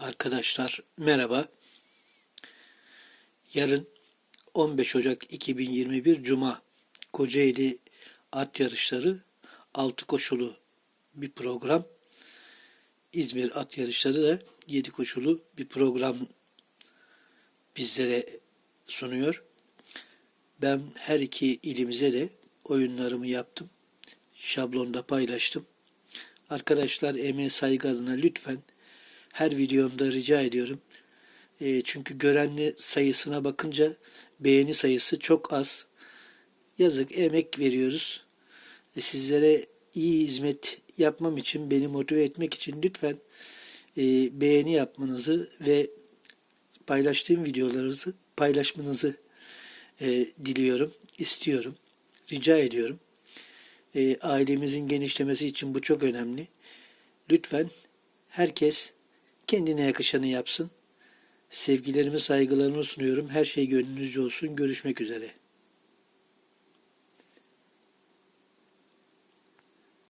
Arkadaşlar merhaba. Yarın 15 Ocak 2021 Cuma Kocaeli At Yarışları 6 koşulu bir program. İzmir At Yarışları da 7 koşulu bir program bizlere sunuyor. Ben her iki ilimize de oyunlarımı yaptım. Şablonda paylaştım. Arkadaşlar emeğe saygı adına lütfen her videomda rica ediyorum. E, çünkü görenli sayısına bakınca beğeni sayısı çok az. Yazık emek veriyoruz. E, sizlere iyi hizmet yapmam için, beni motive etmek için lütfen e, beğeni yapmanızı ve paylaştığım videolarınızı paylaşmanızı e, diliyorum, istiyorum, rica ediyorum. E, ailemizin genişlemesi için bu çok önemli. Lütfen herkes kendine yakışanı yapsın. Sevgilerimi, saygılarımı sunuyorum. Her şey gönlünüzce olsun. Görüşmek üzere.